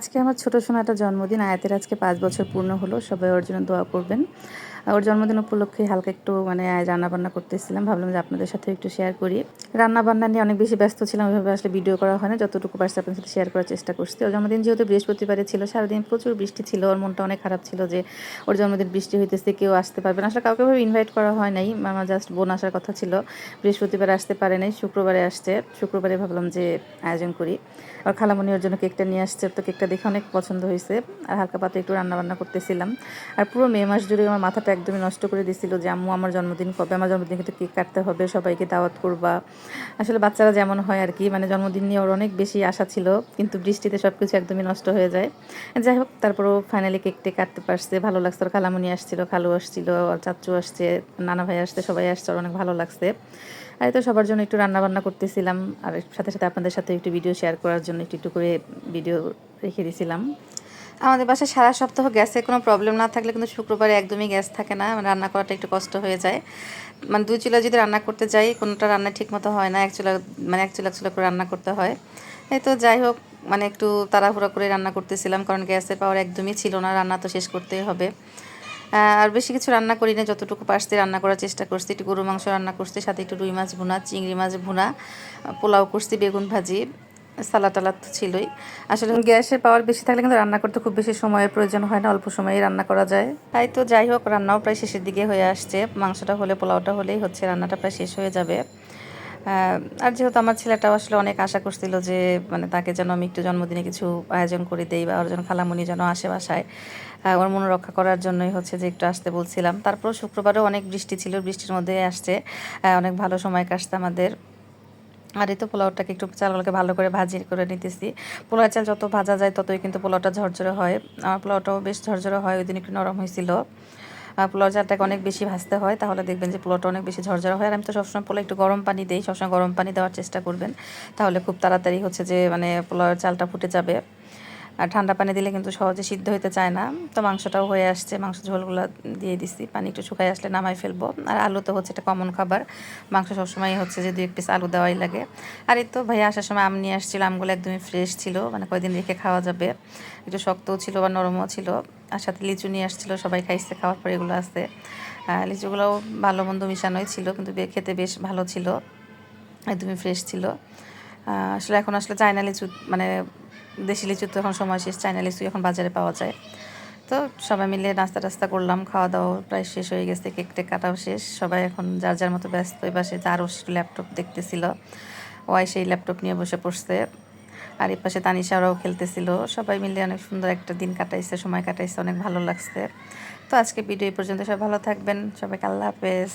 আজকে আমার ছোট সোনাটা জন্মদিন, আয়াতের আজকে পাঁচ বছর পূর্ণ হলো, সবাই ওর জন্য দোয়া করবেন। ওর জন্মদিন উপলক্ষে হালকা একটু মানে রান্না বান্না করতেছিলাম। ভাবলাম যে আপনাদের সাথে একটু শেয়ার করি। রান্না বান্না নিয়ে অনেক বেশি ব্যস্ত ছিলাম, ওইভাবে আসলে ভিডিও করা হয় না। যতটুকু পারছি আপনার সাথে শেয়ার করার চেষ্টা করছি। ওর জন্মদিন যেহেতু বৃহস্পতিবারে ছিল, সারাদিন প্রচুর বৃষ্টি ছিল। ওর মনটা অনেক খারাপ ছিল যে, ওর জন্মদিন বৃষ্টি হইতেছে, কেউ আসতে পারবে না। আসলে কাউকে ভাবে ইনভাইট করা হয় নাই। আমার জাস্ট বোন আসার কথা ছিল। বৃহস্পতিবার আসতে পারে নাই, শুক্রবারে আসছে। শুক্রবারে ভাবলাম যে আয়োজন করি। আর খালামণি ওর জন্য কেকটা নিয়ে আসছে, তো কেকটা দেখে অনেক পছন্দ হয়েছে আর হালকা পাতে একটু রান্না বান্না করতেছিলাম। আর পুরো মে মাস জুড়ে আমার মাথাটা একদমই নষ্ট করে দিছিল যে, আম্মু, আমার জন্মদিন কবে? আমার জন্মদিন কিন্তু কেক কাটতে হবে, সবাইকে দাওয়াত করবা। আসলে বাচ্চারা যেমন হয় আর কি মানে জন্মদিন নিয়ে ওর অনেক বেশি আশা ছিল, কিন্তু বৃষ্টিতে সব কিছু একদমই নষ্ট হয়ে যায়। যাই হোক, তারপরও ফাইনালি কেকটি কাটতে পারছে, ভালো লাগছে। ওর খালামণি আসছিল, খালু আসছিল চাচ্চু আসছে, নানা ভাই আসছে, সবাই আসছে ওর অনেক ভালো লাগছে। আর তো সবার জন্য একটু রান্না বান্না করতেছিলাম, আর সাথে সাথে আপনাদের সাথে একটু ভিডিও শেয়ার করার জন্য একটু একটু করে ভিডিও রেখে দিয়েছিলাম আমাদের বাসায় সারা সপ্তাহ গ্যাসের কোনো প্রবলেম না থাকলে কিন্তু শুক্রবারে একদমই গ্যাস থাকে না। মানে রান্না করাটা একটু কষ্ট হয়ে যায়। মানে দুই চুলা যদি রান্না করতে যাই, কোনোটা রান্না ঠিক মতো হয় না, এক চুলা মানে এক চুলা চুলা করে রান্না করতে হয়। এই তো যাই হোক মানে একটু তাড়াহুড়া করে রান্না করতেছিলাম কারণ গ্যাসের পাওয়ার একদমই ছিল না, রান্না তো শেষ করতেই হবে। আর বেশি কিছু রান্না করি না, যতটুকু পারছি রান্না করার চেষ্টা করছি। একটু গরু মাংস রান্না করছি, সাথে একটু রুই মাছ ভুনা, চিংড়ি মাছ ভুনা, পোলাও করছি, বেগুন ভাজি। সালাদ টালাদ তো ছিলই। আসলে গ্যাসের পাওয়ার বেশি থাকলে কিন্তু রান্না করতে খুব বেশি সময়ের প্রয়োজন হয় না, অল্প সময়ে রান্না করা যায়। তাই তো যাই হোক, রান্নাও প্রায় শেষের দিকে হয়ে আসছে। মাংসটা হলে, পোলাওটা হলেই হচ্ছে, রান্নাটা প্রায় শেষ হয়ে যাবে। আর যেহেতু আমার ছেলেটাও আসলে অনেক আশা করছিল যে মানে তাকে যেন আমি একটু জন্মদিনে কিছু আয়োজন করে দেই বা ওর যেন খালামুনি যেন আসে বাসায় ওর মন রক্ষা করার জন্যই হচ্ছে যে একটু আসতে বলছিলাম। তারপর শুক্রবারও অনেক বৃষ্টি ছিল, বৃষ্টির মধ্যে আসছে। অনেক ভালো সময় কাটছে আমাদের। আর এই তো পোলাওটাকে একটু চালগুলোকে ভালো করে ভাজি করে নিতেছি। পোলাও চাল যত ভাজা যায় ততই কিন্তু পোলাওটা ঝরঝরে হয়। আমার পোলাওটাও বেশ ঝরঝরে হয়, ওই দিন একটু নরম হয়েছিল। পোলাও চালটাকে অনেক বেশি ভাজতে হয়, তাহলে দেখবেন যে পোলাওটা অনেক বেশি ঝরঝরা হয়। আর আমি তো সবসময় পোলাও একটু গরম পানি দিই, সবসময় গরম পানি দেওয়ার চেষ্টা করবেন। তাহলে খুব তাড়াতাড়ি হচ্ছে যে মানে পোলাওয়ের চালটা ফুটে যাবে। আর ঠান্ডা পানি দিলে কিন্তু সহজে সিদ্ধ হতে চায় না। তো মাংসটাও হয়ে আসছে, মাংস ঝোলগুলো দিয়ে দিছি, পানি একটু শুকাই আসলে নামাই ফেলব। আর আলু তো হচ্ছে এটা কমন খাবার, মাংস সবসময় হচ্ছে যে দুই এক পিস আলু দেওয়াই লাগে। আর এই তো ভাইয়া আসার সময় আম নিয়ে আসছিল, আমগুলো একদমই ফ্রেশ ছিল মানে কয়দিন রেখে খাওয়া যাবে। একটু শক্তও ছিল বা নরমও ছিল। আর সাথে লিচু নিয়ে আসছিল, সবাই খাইছে, খাওয়ার পর এগুলো আছে। লিচুগুলোও ভালো মন্দ মিশানোই ছিল, কিন্তু খেতে বেশ ভালো ছিল, একদমই ফ্রেশ ছিল। আসলে এখন আসলে চায়না লিচু মানে দেশি লিচু তো এখন সময় শেষ, চায়না লিচু এখন বাজারে পাওয়া যায়। তো সবাই মিলে নাস্তা টাস্তা করলাম খাওয়া দাওয়া প্রায় শেষ হয়ে গেছে কেক টেক কাটাও শেষ। সবাই এখন যার যার মতো ব্যস্ত এবার সে আরও ল্যাপটপ দেখতেছিল। ওয়াই সেই ল্যাপটপ নিয়ে বসে পড়ছে। আর এই পাশে তানিশারাও খেলতেছিল। সবাই মিলে অনেক সুন্দর একটা দিন কাটাইছে, সময় কাটাইছে, অনেক ভালো লাগছে। তো আজকে ভিডিও এই পর্যন্ত, সবাই ভালো থাকবেন। সবাইকে আল্লাহ হাফেজ।